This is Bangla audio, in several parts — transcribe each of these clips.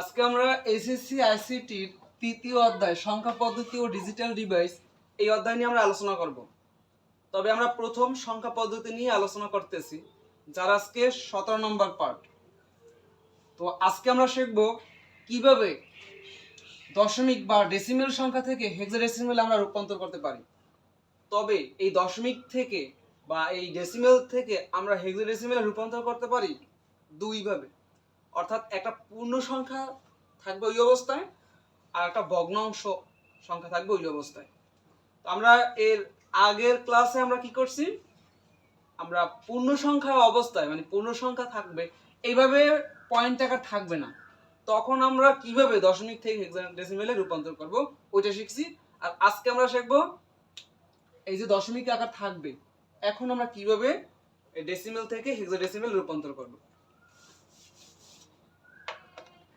আজকে আমরা এসএসসি আইসিটির তৃতীয় অধ্যায়, সংখ্যা পদ্ধতি ও ডিজিটাল ডিভাইস এই অধ্যায় নিয়ে আমরা আলোচনা করব। তবে আমরা প্রথম সংখ্যা পদ্ধতি নিয়ে আলোচনা করতেছি, যার আজকে সতেরো নম্বর পার্ট তো আজকে আমরা শিখব কীভাবে দশমিক বা ডেসিমেল সংখ্যা থেকে হেক্সাডেসিমেল আমরা রূপান্তর করতে পারি। তবে এই দশমিক থেকে বা এই ডেসিমেল থেকে আমরা হেক্সাডেসিমেলে রূপান্তর করতে পারি দুইভাবে। অর্থাৎ একটা পূর্ণ সংখ্যা থাকবে ওই অবস্থায় আর একটা ভগ্নাংশ সংখ্যা থাকবে ওই অবস্থায়। তো আমরা এর আগের ক্লাসে আমরা কি করছি? আমরা পূর্ণ সংখ্যা অবস্থায় মানে পূর্ণ সংখ্যা থাকবে, এইভাবে পয়েন্ট আকার থাকবে না। তখন আমরা কীভাবে দশমিক থেকে ডেসিমেলে রূপান্তর করব? ওইটা শিখছি। আর আজকে আমরা শিখব এই যে দশমিক আকার থাকবে, এখন আমরা কীভাবে ডেসিমেল থেকে হেক্সাডেসিমেল রূপান্তর করব?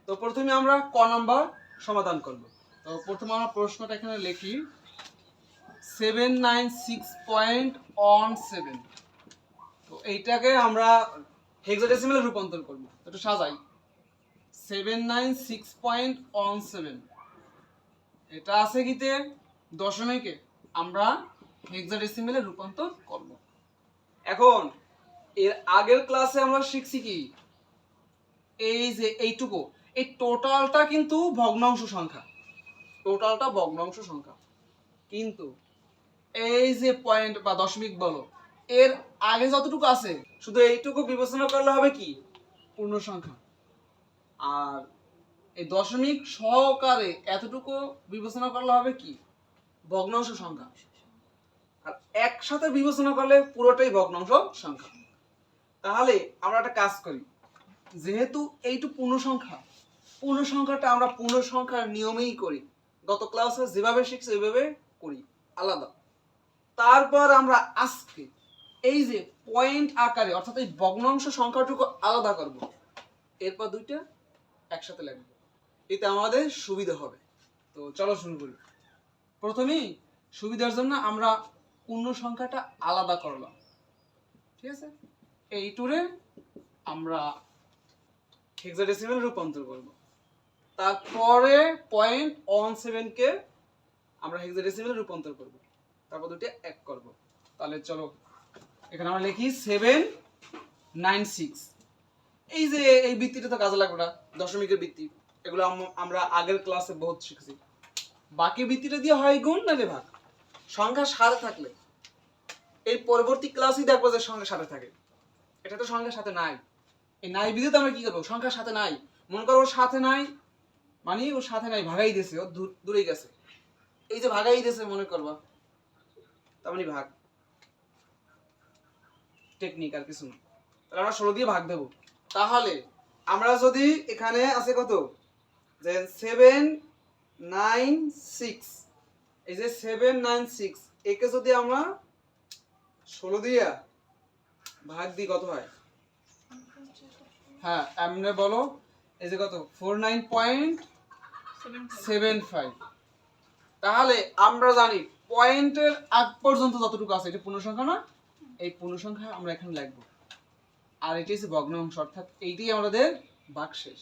তো প্রথমে আমরা ক নাম্বার সমাধান করব। তো প্রথমে আমরা প্রশ্নটা এখানে লিখি। Seven nine six point one seven. তো এইটাকে আমরা হেক্সাডেসিমেলে রূপান্তর করব। একটু সাজাই। Seven nine six point one seven. এটা আছে কিতে? দশমিকে। আমরা হেক্সাডেসিমেলে রূপান্তর করব। এখন, এর আগের ক্লাসে আমরা শিখছি কি? এই যে এইটুকু। এই টোটালটা কিন্তু ভগ্নাংশ সংখ্যা। টোটালটা ভগ্নাংশ সংখ্যা। কিন্তু এই যে পয়েন্ট বা দশমিক বলো, এর আগে যতটুকু আছে, শুধু এইটুকু বিবেচনা করলে হবে কি? পূর্ণ সংখ্যা। আর এই দশমিক সহকারে এতটুকু বিবেচনা করলে হবে কি? ভগ্নাংশ সংখ্যা। আর একসাথে বিবেচনা করলে পুরোটাই ভগ্নাংশ সংখ্যা। তাহলে আমরা একটা কাজ করি। যেহেতু এইটু পূর্ণ সংখ্যা পূর্ণ সংখ্যাটা আমরা পূর্ণ সংখ্যার নিয়মেই করি। গত ক্লাসে যেভাবে শিখছি, ওইভাবে করি। আলাদা। তারপর আমরা আজকে এই যে পয়েন্ট আকারে, অর্থাৎ এই ভগ্নাংশ সংখ্যাটুকু আলাদা করব। এরপর দুইটা একসাথে লাগবে। এতে আমাদের সুবিধা হবে। তো চলো শুরু করি। প্রথমেই সুবিধার জন্য আমরা পূর্ণ সংখ্যাটা আলাদা করলাম। ঠিক আছে? এই টুরে আমরা হেক্সাডেসিমেল রূপান্তর করব। তারপরে পয়েন্ট ওয়ান সেভেনকে আমরা হেক্সাডেসিমেল রূপান্তর করব। তারপর দুটি এক করব। তাহলে চলো, এখানে আমরা লিখি সেভেন নাইন সিক্স এই যে, এই বৃত্তিটা তো কাজে লাগবে না, দশমিকের বৃত্তি। এগুলো আমরা আগের ক্লাসে বহুত শিখেছি। বাকি বৃত্তিটা দিয়ে হয় গুণ নাহলে ভাগ সংখ্যা সাথে থাকলে। এই পরবর্তী ক্লাসই দেখব যে সংখ্যা সাথে থাকে। এটা তো সংখ্যার সাথে নাই। এই নাই বিদ্যুৎ আমরা কি করব? সংখ্যার সাথে নাই। মনে করো ওর সাথে নাই মানে ওর সাথে নাই, ভাগাই দিয়েছে ও দূর- গেছে। এই যে ভাগাই দিয়েছে মনে করবা। তার মানে ভাগ। টেকনিক আর কিছু না। তাহলে আমরা ষোলো দিয়ে ভাগ দেবো। তাহলে আমরা যদি এখানে আছে কত? যে সেভেন নাইন সিক্স এই যে সেভেন নাইন সিক্স একে যদি আমরা ষোলো দিয়া ভাগ দিই, কত হয়? হ্যাঁ এমনি বলো। এই যে কত? Four nine point seven five তাহলে আমরা জানি পয়েন্টের আগ পর্যন্ত যতটুকু আছে, এটা পূর্ণ সংখ্যা না এই পূর্ণ সংখ্যা আমরা এখানে লিখব। আর এটি হচ্ছে ভগ্নাংশ, অর্থাৎ এইটাই আমাদের ভাগশেষ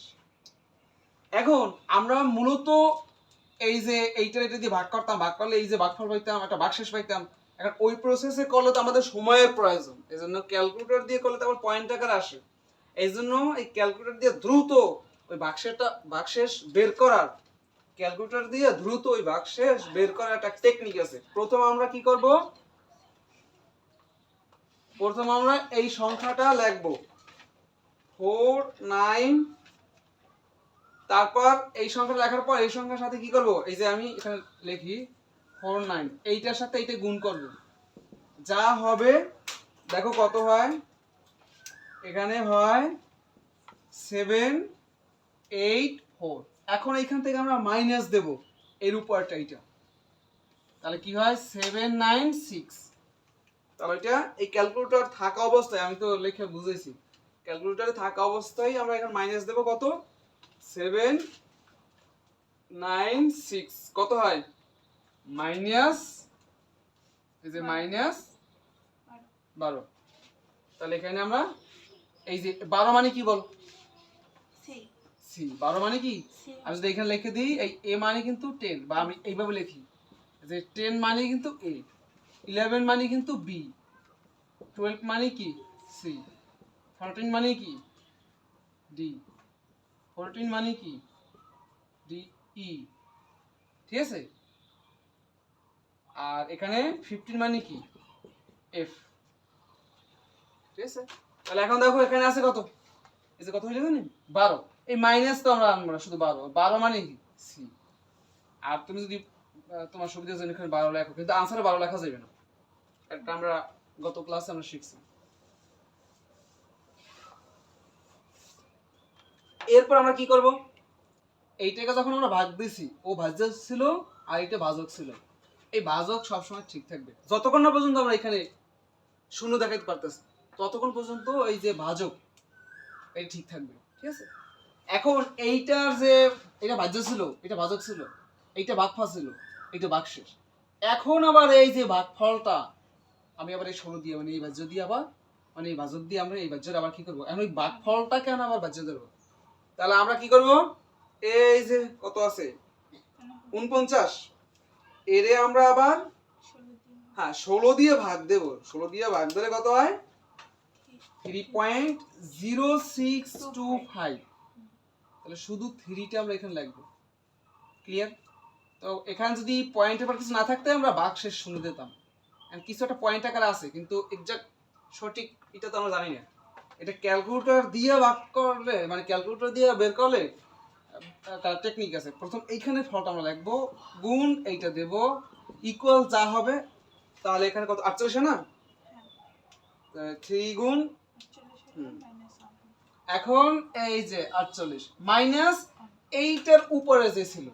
এখন আমরা মূলত এই যে এইটা এটা দিয়ে ভাগ করতাম, ভাগ করলে এই যে ভাগফল পাইতাম, একটা ভাগশেষ পাইতাম, এখন ওই প্রসেসে করলে তো আমাদের সময়ের প্রয়োজন। এই জন্য ক্যালকুলেটর দিয়ে করলে তো আবার পয়েন্ট আকার আসে। এই জন্য এই ক্যালকুলেটর দিয়ে দ্রুত ওই বাক্সেরটা বাক্সেস বের করার ক্যালকুলেটর দিয়ে দ্রুত ওই বাক্সেস বের করার একটা টেকনিক আছে। প্রথম আমরা কি করব? প্রথম আমরা এই সংখ্যাটা লিখব। ফোর, নাইন, তারপর এই সংখ্যা লেখার পর এই সংখ্যার সাথে কি করব? এই যে আমি এখানে লিখি ফোর, নাইন, এইটার সাথে এইটা গুণ করব। যা হবে, দেখো কত হয়? এখানে হয় সেভেন এইট ফোর এখন এইখান থেকে আমরা মাইনাস দেব এর উপরটা এইটা। তাহলে কি হয়? সেভেন নাইন সিক্স তাহলে এটা এই ক্যালকুলেটর থাকা অবস্থায় আমি তো লিখে বুঝেছি। ক্যালকুলেটরে থাকা অবস্থায় আমরা এখানে মাইনাস দেব কত? সেভেন নাইন সিক্স কত হয়? মাইনাস এই যে মাইনাস বারো। তাহলে এখানে আমরা এই যে বারো মানে কি বল? সি বারো মানে কি? আমি যদি এখানে লিখে দিই এই এ মানে কিন্তু টেন বা আমি এইভাবে লিখি। যে টেন মানে কিন্তু এ ইলেভেন মানে কিন্তু বি টুয়েলভ মানে কি? সি থার্টিন মানে কি? ডি ফোরটিন মানে কি? ডি ই ঠিক আছে? আর এখানে ফিফটিন মানে কি? এফ ঠিক আছে? তাহলে এখন দেখো এখানে আছে কত? এই যে কত হয়ে জানেন বারো। এই মাইনাস তো আমরা আনব না, শুধু বারো। বারো মানে কি? সি আর তুমি যদি তোমার সুবিধার জন্য এখানে বারো লেখো, কিন্তু আনসারে বারো লেখা যাবে না। একটা আমরা গত ক্লাসে আমরা শিখছি। এরপর আমরা কি করব? এইটাকে যখন আমরা ভাগ দিছি, ও ভাজ্য ছিল আর এটা ভাজক ছিল। এই ভাজক সবসময় ঠিক থাকবে। যতক্ষণ না পর্যন্ত আমরা এখানে শূন্য দেখাতে পারতেছি ততক্ষণ পর্যন্ত এই যে ভাজক, এই ঠিক থাকবে। ঠিক আছে? এখন এইটার যে এটা ভাজ্য ছিল এটা ভাজক ছিল এইটা ভাগফল ছিল এইটা ভাগশেষ এখন আবার এই যে ভাগফলটা আমি আবার এই ষোলো দিয়ে মানে এই ভাজ্য দিয়ে আবার মানে এই বাজক দিয়ে আমরা এই ভাজ্যের আবার কি করব? এখন ওই ভাগফলটাকে আমি আবার ভাজ্য ধরবো? তাহলে আমরা কি করব? এই যে কত আছে? উনপঞ্চাশ। এরে আমরা আবার হ্যাঁ ষোলো দিয়ে ভাগ দেবো। ষোলো দিয়ে ভাগ দিলে কত হয়? Three point zero six two five তাহলে শুধু থ্রিটা আমরা এখানে লিখব। ক্লিয়ার তো এখানে যদি পয়েন্টের পর কিছু না থাকতে আমরা বাঘ শেষ শুনে দিতাম। কিছু একটা পয়েন্ট আকারে আছে কিন্তু এক্সাক্ট সঠিক এটা তো আমরা জানি না। এটা ক্যালকুলেটর দিয়ে ভাগ করলে মানে ক্যালকুলেটর দিয়ে বের করলে তার টেকনিক আছে। প্রথম এইখানে ফলটা আমরা লিখব গুণ এইটা দেব ইকুয়াল যা হবে তাহলে এখানে কত আটচল্লিশ না? থ্রি গুণ হুম। এখন এই যে আটচল্লিশ। মাইনাস এইটার উপরে যে ছিল,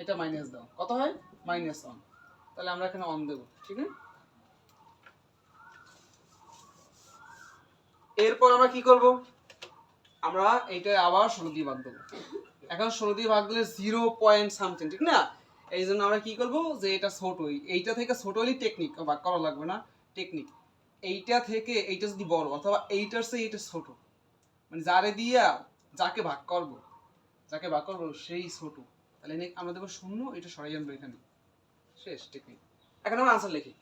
এটা মাইনাস দাও। কত হয়? Minus one. তাহলে আমরা এখানে অন দেবো, ঠিক আছে এরপর আমরা কি করব? আমরা এইটা আবার ষোলো দিয়ে ভাগ দেবো। এখন ষোলো দিয়ে ভাগ দিলে জিরো পয়েন্ট সামথিং, ঠিক না? এই জন্য আমরা কি করব? যে এটা ছোটই। এইটা থেকে ছোট হলেই টেকনিক ভাগ করা লাগবে না টেকনিক এইটা থেকে এইটা যদি বড় অথবা এইটার চেয়ে এইটা ছোট। মানে যারে দিয়া যাকে ভাগ করব, যাকে ভাগ করব সেই ছোট। তাহলে আমরা দেবো শূন্য, এটা সরাই আনব এখানে। শেষ টেকনিক এখন আমরা আনসার লিখি।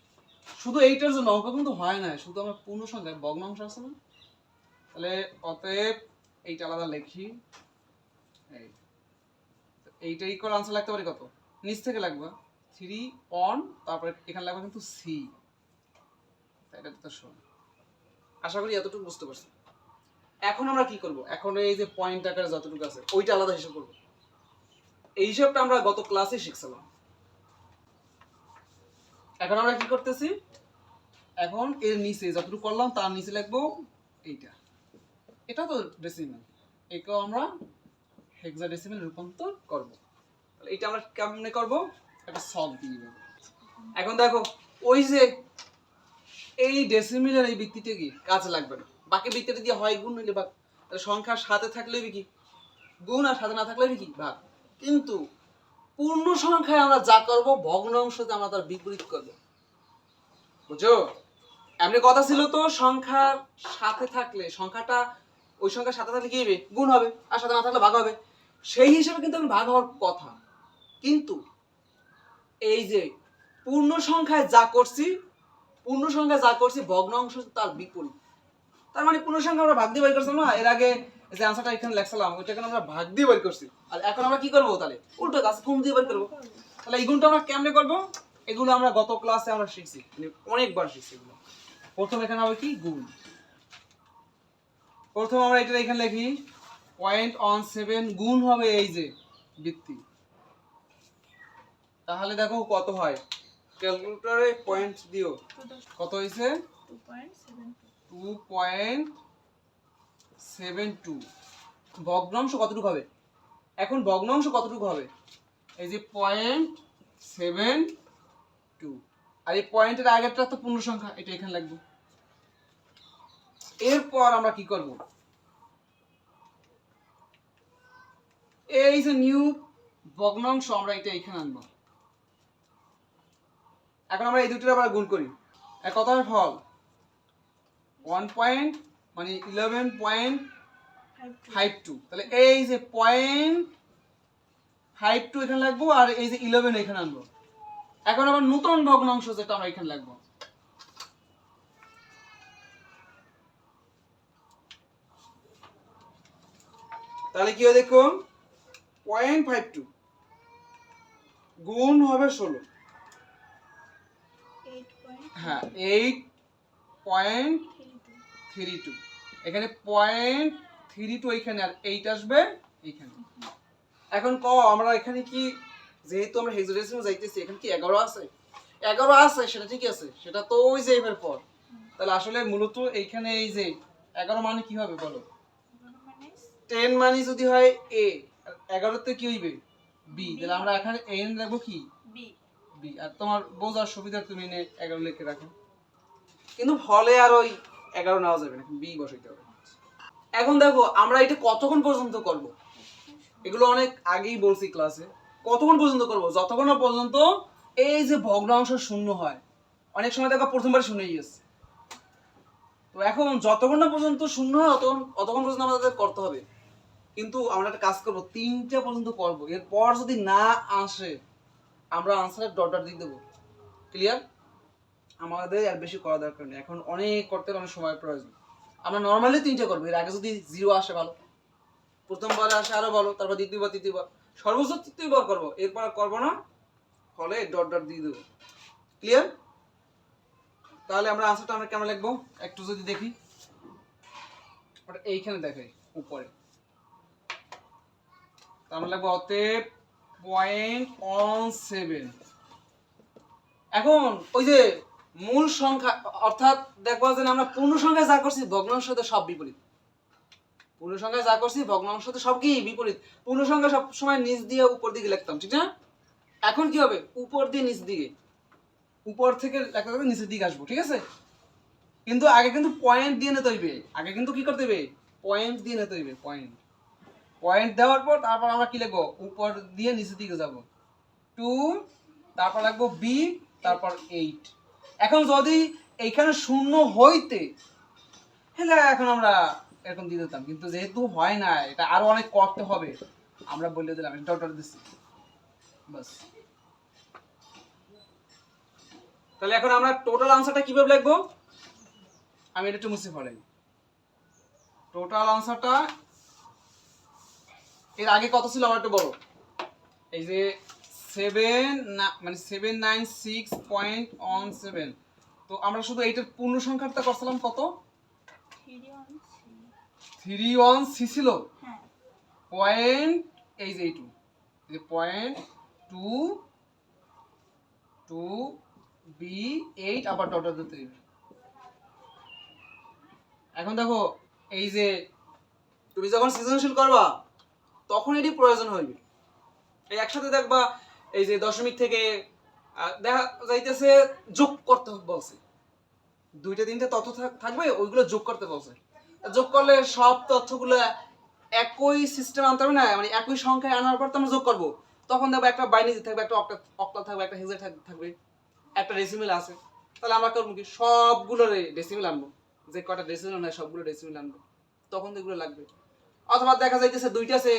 শুধু এইটার জন্য, অঙ্ক কিন্তু হয় না, শুধু আমরা পূর্ণ সংখ্যা ভগ্নাংশ আছে না? তাহলে অতএব এইটা আলাদা লিখি। এই। এইটা ইকুয়াল আনসার লাগতে পারি কত? নিচ থেকে লাগবে। থ্রি অন তারপরে এখানে লাগবে কিন্তু সি আশা করি এতটুকু বুঝতে পারছি। এখন আমরা কি করব? এখন এই যে পয়েন্ট আকারে যতটুকু আছে, ওইটা আলাদা হিসাব করব। এই হিসাবটা আমরা গত ক্লাসে শিখছিলাম। এখন আমরা কি করতেছি? এখন এর নিচে যতটুকু করলাম, তার নিচে লিখব এইটা। এটা তো ডেসিমেল একেও আমরা হেক্সা ডেসিমেল রূপান্তর করব। এটা আমরা কেমনে করব? একটা সলভ দিয়ে এখন দেখো, ওই যে এই ডেসিমিলের এই বৃত্তিটা কি কাজে লাগবে না? বাকি বৃত্তিটা দিয়ে হয় গুণ হইলে ভাগ সংখ্যার সাথে থাকলে কি? গুণ আর সাথে না থাকলে কি? ভাগ। কিন্তু পূর্ণ সংখ্যায় আমরা যা করব, ভগ্নাংশতে আমরা তার বিপরীত করব। বুঝছ? এমনি কথা ছিল তো, সংখ্যার সাথে থাকলে, সংখ্যাটা, ওই সংখ্যার সাথে থাকলে কি হবে? গুণ হবে, আর সাথে না থাকলে ভাগ হবে। সেই হিসেবে কিন্তু আমি ভাগ হওয়ার কথা। কিন্তু এই যে পূর্ণ সংখ্যায় যা করছি পূর্ণ যা করছি ভগ্নাংশ তার বিপরীত। তার মানে পূর্ণ আমরা ভাগ দিয়ে বের করছিলাম না? এর আগে যে আনসারটা এখানে লেখছিলাম ওইটাকে আমরা ভাগ দিয়ে বের করছি। আর এখন আমরা কি করব তাহলে? উল্টো কাজ গুণ দিয়ে বের করব? তাহলে এই গুণটা আমরা কেমনে করব? এগুলো আমরা গত ক্লাসে আমরা শিখছি মানে অনেকবার শিখছি এগুলো। প্রথম এখানে হবে কি? গুণ। প্রথম আমরা এটা এখানে লিখি পয়েন্ট অন সেভেন গুণ হবে এই যে বৃত্তি। তাহলে দেখো কত হয়? ক্যালকুলেটরে পয়েন্ট দিও। কত হয়েছে টু পয়েন্ট সেভেন টু ভগ্নাংশ কতটুকু হবে? এখন ভগ্নাংশ কতটুকু হবে? এই যে পয়েন্ট সেভেন টু আর এই পয়েন্টের আগেরটা তো পূর্ণ সংখ্যা, এটা এখানে লাগবে। এরপর আমরা কি করব? এই যে নিউ ভগ্নাংশ, আমরা এটা এখানে আনব। এখন আমরা এই দুটোর আবার গুণ করি। আর কত হয় ফল? ওয়ান পয়েন্ট মানে ইলেভেন পয়েন্ট ফাইভ টু তাহলে এই যে পয়েন্ট ফাইভ টু এখানে লাগবো আর এই যে ইলেভেন এখানে আনব। এখন আবার নতুন ভগ্নাংশ যেটা আমরা এখানে লাগবো। তাহলে কি হয় দেখো পয়েন্ট ফাইভ টু গুণ হবে ষোলো। হ্যাঁ এইট পয়েন্ট থ্রি টু এখানে পয়েন্ট থ্রি টু এইখানে আর এইট আসবে এইখানে। এখন ক, আমরা এখানে কি, যেহেতু আমরা হেক্সাডেসিমাল যাইতেছি, এখানে কি এগারো আছে? এগারো আছে, সেটা ঠিক আছে। সেটা তো ওই যে এবার পর। তাহলে আসলে মূলত এইখানে এই যে এগারো মানে কি হবে বলো? টেন মানে যদি হয় এ এগারোতে কি হইবে? বি তাহলে আমরা এখানে এন রাখব কি? বি, আর তোমার বোঝার সুবিধা তুমি নে এগারো লিখে রাখো। কিন্তু হলে আর ওই এগারো নেওয়া যাবে না বি বসাইতে হবে। এখন দেখো, আমরা এটা কতক্ষণ পর্যন্ত করব? এগুলো অনেক আগেই বলছি ক্লাসে। কতক্ষণ পর্যন্ত করব? যতক্ষণ না পর্যন্ত এই যে ভগ্নাংশ শূন্য হয়, অনেক সময় দেখো প্রথমবার শূন্য গিয়েছে তো এখন যতক্ষণ না পর্যন্ত শূন্য হয়, অতক্ষণ অতক্ষণ পর্যন্ত আমাদের করতে হবে। কিন্তু আমরা একটা কাজ করব, তিনটে পর্যন্ত করব। এরপর যদি না আসে আমরা আনসারের ডট ডট দিয়ে দেবো। ক্লিয়ার আমাদের আর বেশি করা দরকার নেই। এখন অনেক করতে অনেক সময় প্রয়োজন। আমরা নর্মালি তিনটে করব। এর আগে যদি জিরো আসে ভালো। প্রথমবার আসে আরও ভালো, তারপর দ্বিতীয়বার, তৃতীয়বার। সর্বোচ্চ তৃতীয়বার করব। এরপর করব না। ফলে ডট ডট দিয়ে দেবো। ক্লিয়ার তাহলে আমরা আনসারটা আমরা কেমন লিখব? একটু যদি দেখি। ওটা এইখানে দেখাই, উপরে। তাহলে লাগবো অতএব পয়েন্ট অন সেভেন এখন ওই যে মূল সংখ্যা, অর্থাৎ দেখব যে আমরা পূর্ণ সংখ্যায় যা করছি, ভগ্নাংশ সব বিপরীত। পূর্ণ সংখ্যায় যা করছি, ভগ্নাংশ সাথে সব কি? বিপরীত। পূর্ণ সংখ্যা সব সময় নিচ দিয়ে উপর দিকে লিখতাম, ঠিক না? এখন কি হবে? উপর দিয়ে নিচ দিকে। উপর থেকে লেখা যাবে নিচের দিকে আসব, ঠিক আছে? কিন্তু আগে কিন্তু পয়েন্ট দিয়ে নিতে হইবে। আগে কিন্তু কি করতে হইবে? পয়েন্ট দিয়ে নিতে হইবে পয়েন্ট পয়েন্ট দেওয়ার পর তারপর আমরা কি লিখব? উপর দিয়ে নিচের দিকে যাব। টু তারপর লাগবো বি তারপর এইট এখন যদি এইখানে শূন্য হইতে হলে এখন আমরা এরকম দিয়ে দিতাম। কিন্তু যেহেতু হয় না, এটা আরও অনেক করতে হবে। আমরা বলে দিলাম ডট ডট দিচ্ছি। বাস। তাহলে এখন আমরা টোটাল আনসারটা কীভাবে লিখব? আমি এটা একটু মুছে ফেলাই। টোটাল আনসারটা এর আগে কত ছিল আমার একটু বলো? এই যে সেভেন মানে seven nine six point one seven তো আমরা শুধু এইটার পূর্ণ সংখ্যাটা করছিলাম কত? Three one three three one C ছিল? পয়েন্ট এই যে এই যে point two two B eight আবার ডট ডট হবে। এখন দেখো, এই যে তুমি যখন সৃজনশীল করবা তখন এটি প্রয়োজন হইবে। এই একসাথে দেখবা, এই যে দশমিক থেকে দেখা যাইতেছে যোগ করতে বলছে। দুইটা, তিনটা তথ্য থাকবে, ওইগুলো যোগ করতে বলছে। যোগ করলে সব তথ্যগুলো একই সিস্টেম আনতে হবে না? মানে একই সংখ্যায় আনার পর তো আমরা যোগ করব। তখন দেখব একটা বাইনারি থাকবে, একটা অক্টাল অক্টাল থাকবে, একটা হেক্সা থাকবে। একটা ডেসিমেল আছে। তাহলে আমরা করব কি? সবগুলো ডেসিমেল আনব। যে কটা ডেসিমেল নয় সবগুলো ডেসিমেল আনব। তখন এগুলো লাগবে। অথবা দেখা যাইতেছে দুইটা আছে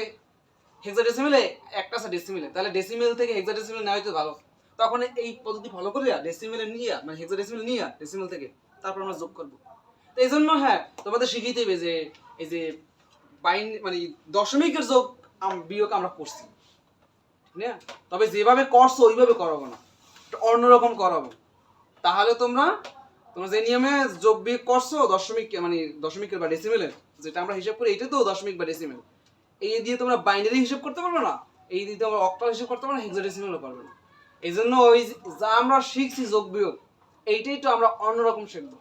হেক্সা ডেসিমেলে একটা আছে ডেসিমেলে তাহলে ডেসিমেল থেকে হেক্সা ডেসিমেল নেওয়া হয়তো ভালো। তখন এই পদ্ধতি ফলো করে ডেসিমেলে নিয়ে মানে হেক্সা ডেসিমেল নিয়ে ডেসিমেল থেকে তারপর আমরা যোগ করব। তো এই জন্য হ্যাঁ তোমাদের শিখিয়ে দেবে যে, এই যে বাইন মানে দশমিকের যোগ বিয়োগ আমরা করছি। না তবে যেভাবে করছ ওইভাবে করাবো না। অন্যরকম করাবো। তাহলে তোমরা তোমরা যে নিয়মে যোগ বিয়োগ করছ দশমিক মানে দশমিকের বা ডেসিমেলের যেটা আমরা হিসাব করি এটা তো দশমিক বা ডেসিমেল এই দিয়ে তোমরা বাইনারি হিসাব করতে পারবে না, এই দিয়ে তোমরা অক্টাল হিসাব করতে পারবে না হেক্সাডেসিমেলও পারবে না। এই জন্য ওই যা আমরা শিখছি যোগ বিয়োগ, এইটাই তো আমরা অন্যরকম শিখব।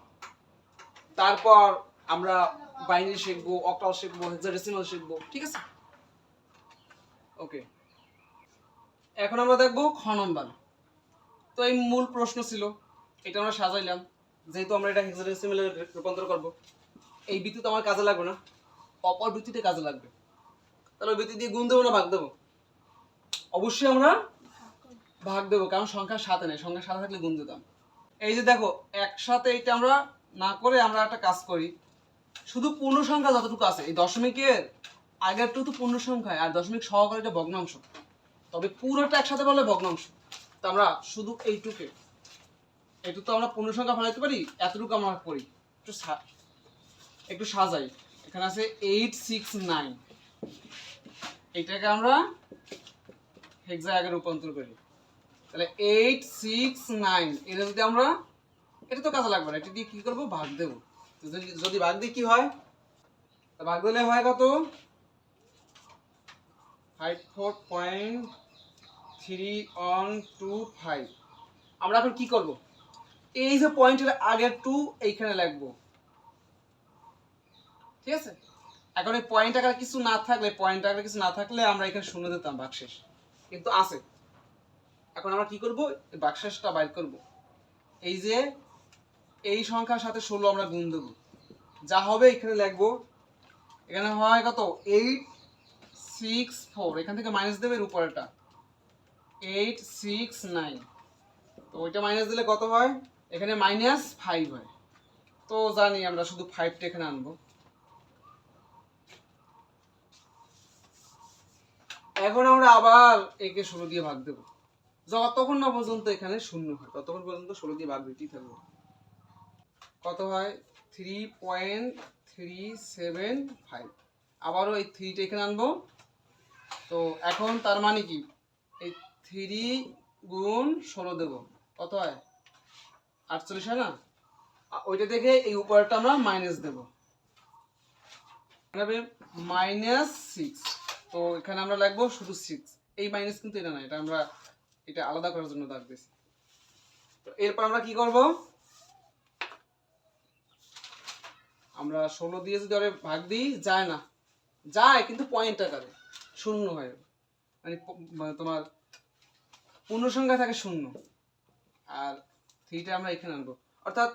তারপর আমরা বাইনারি শিখব অক্টাল শিখব হেক্সাডেসিমাল শিখব, ঠিক আছে? ওকে এখন আমরা দেখব খ তো এই মূল প্রশ্ন ছিল, এটা আমরা সাজাইলাম, যেহেতু আমরা এটা হেক্সাডেসিমালে রূপান্তর করব। এই তো আমার কাজে লাগবে না। অপর বৃত্তিতে কাজে লাগবে। তাহলে বৃত্তি দিয়ে গুণ দেবো না ভাগ দেবো? অবশ্যই আমরা ভাগ দেবো, কারণ সংখ্যার সাথে নেই। সংখ্যা সাথে থাকলে গুণ দিতাম। এই যে দেখো, একসাথে এটা আমরা না করে আমরা একটা কাজ করি। শুধু পূর্ণ সংখ্যা যতটুকু আছে, এই দশমিকের আগেরটা তো পূর্ণ সংখ্যা, আর দশমিক সহকারে এটা ভগ্নাংশ। তবে পুরোটা একসাথে বলে ভগ্নাংশ। তো আমরা শুধু এইটুকে। এইটুকু তো আমরা পূর্ণ সংখ্যা ফেলাইতে পারি, এতটুকু আমরা করি। একটু একটু সাজাই। এখানে আছে এইট সিক্স নাইন এইটাকে আমরা হেক্সা আগে রূপান্তর করি। তাহলে এইট সিক্স নাইন এটা যদি আমরা, এটা তো কাজে লাগবে না, এটা দিয়ে কি করব? ভাগ দেবো। যদি ভাগ দিই কি হয়? ভাগ দিলে হয় কত? Five four point three one two five আমরা এখন কি করব? এই যে পয়েন্টের আগের টু এইখানে লিখব ঠিক আছে? এখন এই পয়েন্ট আকারে কিছু না থাকলে পয়েন্ট আকারে কিছু না থাকলে আমরা এখানে শূন্য দিতাম বাকশেষ। কিন্তু আছে। এখন আমরা কি করব? বাকশেষটা বাইর করব। এই যে এই সংখ্যার সাথে ষোলো আমরা গুণ দেবো। যা হবে এখানে লিখব, এখানে হয় কত? এইট সিক্স ফোর এখান থেকে মাইনাস দেবে উপরেটা এইট সিক্স নাইন তো ওইটা মাইনাস দিলে কত হয়? এখানে মাইনাস ফাইভ হয়। তো জানি আমরা শুধু ফাইভটা এখানে আনব। এখন আমরা আবার একে ষোলো দিয়ে ভাগ দেবো। যতক্ষণ না পর্যন্ত এখানে শূন্য হয়, ততক্ষণ পর্যন্ত ষোলো দিয়ে ভাগ দিতেই থাকব। কত হয়? Three point three seven five আবারও এই থ্রিটা এখানে আনব। তো এখন তার মানে কি? এই থ্রি গুণ ষোলো দেবো। কত হয়? আটচল্লিশ, হয় না? ওইটা দেখে এই উপরটা আমরা মাইনাস দেবো। মাইনাস সিক্স তো এখানে আমরা লাগবো শুধু সিক্স এই মাইনাস কিন্তু এটা না, এটা আমরা, এটা আলাদা করার জন্য দাগ তো এরপর আমরা কি করব? আমরা ষোলো দিয়ে যদি ওরে ভাগ দিই, যায় না। যায়, কিন্তু পয়েন্ট আকারে শূন্য হয় মানে মানে তোমার পূর্ণ সংখ্যা থাকে শূন্য। আর থ্রিটা আমরা এখানে আনব। অর্থাৎ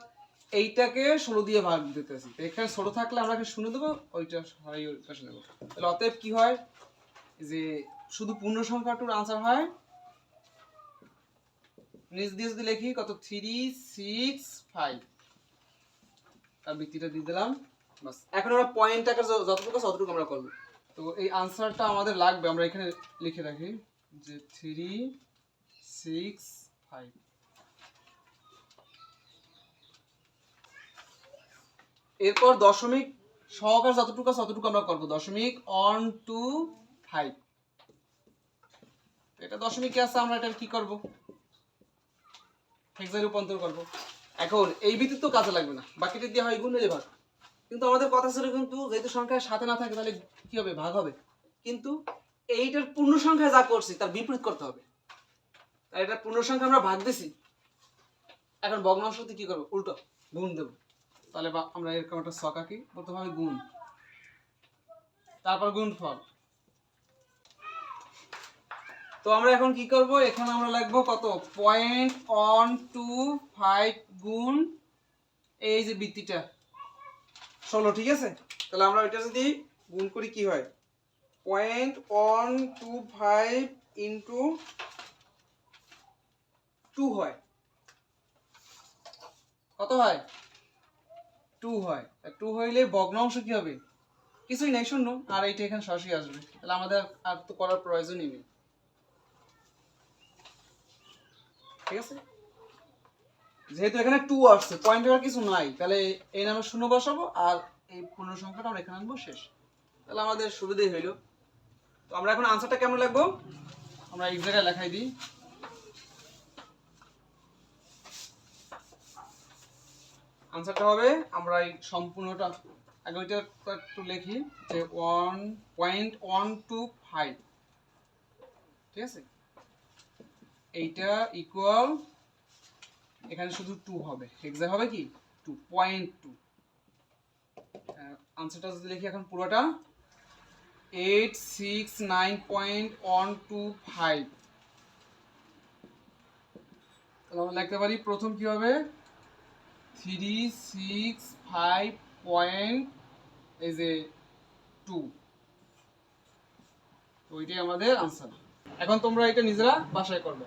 এইটাকে ষোলো দিয়ে ভাগ দিতেছি। এখানে ষোলো থাকলে আমরা শুনে দেবো? ওইটা সবাই ওই পাশে নেব। তাহলে অতএব কি হয়? যে শুধু পূর্ণ সংখ্যাটুর আনসার হয়। নিচ দিয়ে যদি লিখি, কত? থ্রি সিক্স ফাইভ তার ভিত্তিটা দিয়ে দিলাম। বাস। এখন আমরা পয়েন্ট আকার য- যতটুকু ততটুকু আমরা করব। তো এই আনসারটা আমাদের লাগবে। আমরা এখানে লিখে রাখি যে থ্রি সিক্স ফাইভ এরপর দশমিক সহকার যতটুকু আছে ততটুকু আমরা করব। দশমিক অন টু ফাইভ এটা দশমিকে আছে, আমরা এটা কি করব? রূপান্তর করব। এখন এই ভিত্তি তো কাজে লাগবে না। বাকিটা দিয়ে হয় গুণ ভাগ। কিন্তু আমাদের কথা ছিল কিন্তু যেহেতু সংখ্যার সাথে না থাকে, তাহলে কি হবে? ভাগ হবে। কিন্তু এইটার পূর্ণ সংখ্যায় যা করছি, তার বিপরীত করতে হবে। তাই এটা পূর্ণ সংখ্যা আমরা ভাগ দিছি। এখন ভগ্নাংশতে কি করব? উল্টো, গুণ দেবো। তাহলে বা আমরা এরকম একটা ছক আঁকি। প্রথমে হবে গুণ। তারপর গুণ ফল তো আমরা এখন কি করব? এখানে আমরা লিখব কত? পয়েন্ট অন টু, ফাইভ গুণ এই যে বৃত্তিটা। ষোলো, ঠিক আছে? তাহলে আমরা ওইটা যদি গুণ করি কি হয়? Point one, two, five into two হয়। কত হয়? টু হয়। টু হইলে ভগ্নাংশ কি হবে? কিছুই নাই, শূন্য। আর এইটা এখানে সরাসরি আসবে। তাহলে আমাদের আর তো করার প্রয়োজনই নেই। ঠিক আছে? যেহেতু এখানে টু আসছে পয়েন্ট আর কিছু নাই, তাহলে এই নামে শূন্য বসাবো আর এই পূর্ণ সংখ্যাটা আমরা এখানে আনব, শেষ। তাহলে আমাদের সুবিধাই হইল। তো আমরা এখন আনসারটা কেমন লাগবো? আমরা এক জায়গায় লেখাই দিই। আনসারটা হবে, আমরা এই সম্পূর্ণটা, আগে ওইটা একটু লিখি, যে one point one two five ঠিক আছে? এইটা ইকুয়াল এখানে শুধু টু হবে। এক্সাম হবে কি? টু পয়েন্ট টু আনসারটা যদি লিখি এখন পুরোটা eight six nine point one two five তাহলে আমরা লিখতে পারি, প্রথম কি হবে? থ্রি সিক্স ফাইভ পয়েন্ট এই যে টু তো ওইটাই আমাদের আনসার এখন তোমরা এটা নিজেরা বাসায় করবে।